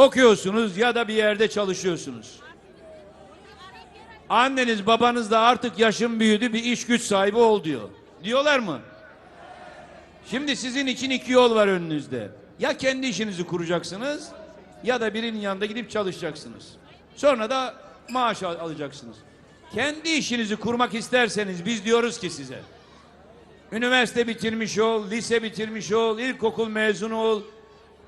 okuyorsunuz ya da bir yerde çalışıyorsunuz. Anneniz babanız da artık yaşın büyüdü bir iş güç sahibi ol diyor. Diyorlar mı? Şimdi sizin için iki yol var önünüzde. Ya kendi işinizi kuracaksınız ya da birinin yanında gidip çalışacaksınız. Sonra da maaş al- alacaksınız. Kendi işinizi kurmak isterseniz biz diyoruz ki size. Üniversite bitirmiş ol, lise bitirmiş ol, ilkokul mezunu ol.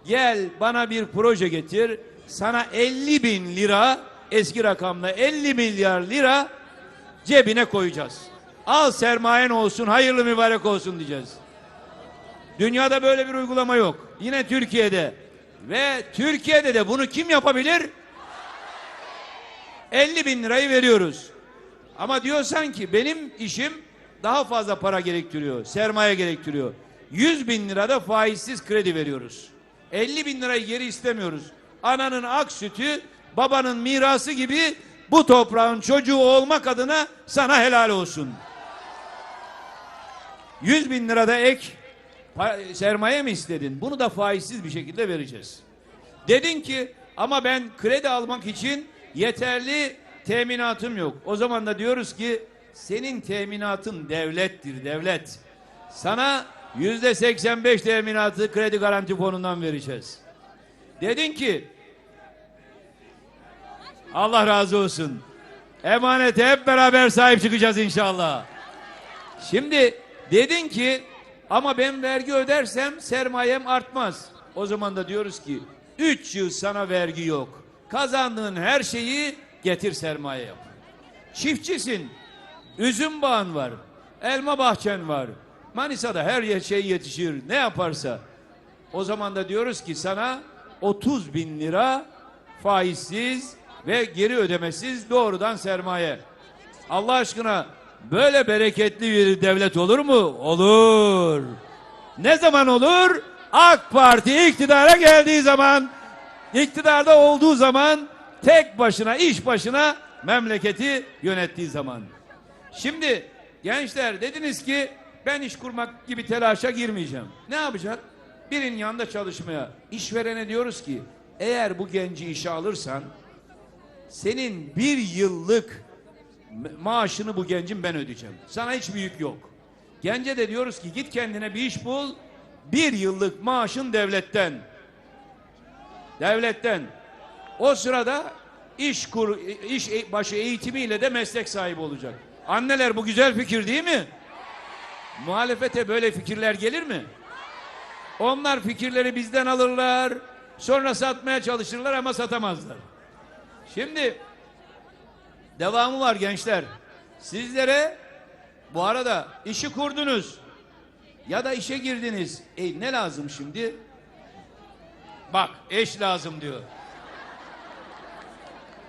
Gel bana bir proje getir. Sana 50 bin lira eski rakamla 50 milyar lira cebine koyacağız. Al sermayen olsun, hayırlı mübarek olsun diyeceğiz. Dünyada böyle bir uygulama yok. Yine Türkiye'de. Ve Türkiye'de de bunu kim yapabilir? 50 bin lirayı veriyoruz. Ama diyorsan ki benim işim daha fazla para gerektiriyor, sermaye gerektiriyor. 100 bin lirada faizsiz kredi veriyoruz. 50 bin lirayı geri istemiyoruz. Ananın ak sütü, babanın mirası gibi bu toprağın çocuğu olmak adına sana helal olsun. 100 bin lirada ek sermaye mi istedin? Bunu da faizsiz bir şekilde vereceğiz. Dedin ki ama ben kredi almak için yeterli teminatım yok. O zaman da diyoruz ki senin teminatın devlettir, devlet. Sana yüzde 85 teminatı kredi garanti fonundan vereceğiz. Dedin ki Allah razı olsun. Emanete hep beraber sahip çıkacağız inşallah. Şimdi dedin ki ama ben vergi ödersem sermayem artmaz. O zaman da diyoruz ki 3 yıl sana vergi yok. Kazandığın her şeyi getir sermaye yap. Çiftçisin. Üzüm bağın var. Elma bahçen var. Manisa'da her şey yetişir. Ne yaparsa. O zaman da diyoruz ki sana 30 bin lira faizsiz ve geri ödemesiz doğrudan sermaye. Allah aşkına böyle bereketli bir devlet olur mu? Olur. Ne zaman olur? AK Parti iktidara geldiği zaman, iktidarda olduğu zaman, tek başına, iş başına memleketi yönettiği zaman. Şimdi gençler dediniz ki ben iş kurmak gibi telaşa girmeyeceğim. Ne yapacak? Birinin yanında çalışmaya. İşverene diyoruz ki eğer bu genci işe alırsan senin bir yıllık ma- maaşını bu gencin ben ödeyeceğim. Sana hiç büyük yok. Gence de diyoruz ki git kendine bir iş bul. Bir yıllık maaşın devletten. Devletten. O sırada iş kur, iş e- başı eğitimiyle de meslek sahibi olacak. Anneler bu güzel fikir değil mi? Muhalefete böyle fikirler gelir mi? Onlar fikirleri bizden alırlar. Sonra satmaya çalışırlar ama satamazlar. Şimdi devamı var gençler. Sizlere bu arada işi kurdunuz ya da işe girdiniz. E ne lazım şimdi? Bak eş lazım diyor.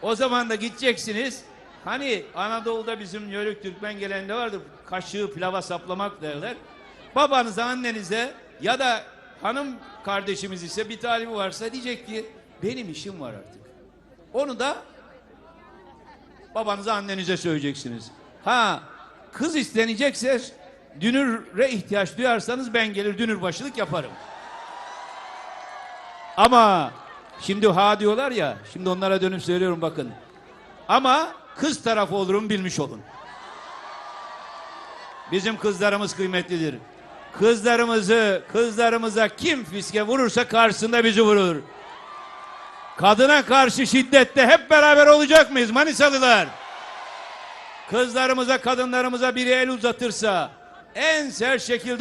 O zaman da gideceksiniz. Hani Anadolu'da bizim Yörük Türkmen geleneğinde vardır. Kaşığı pilava saplamak derler. Babanıza, annenize ya da hanım kardeşimiz ise bir talibi varsa diyecek ki benim işim var artık. Onu da babanıza annenize söyleyeceksiniz. Ha kız istenecekse dünüre ihtiyaç duyarsanız ben gelir dünür başılık yaparım. Ama şimdi ha diyorlar ya şimdi onlara dönüp söylüyorum bakın. Ama kız tarafı olurum bilmiş olun. Bizim kızlarımız kıymetlidir. Kızlarımızı, kızlarımıza kim fiske vurursa karşısında bizi vurur. Kadına karşı şiddette hep beraber olacak mıyız Manisalılar? Kızlarımıza, kadınlarımıza biri el uzatırsa en sert şekilde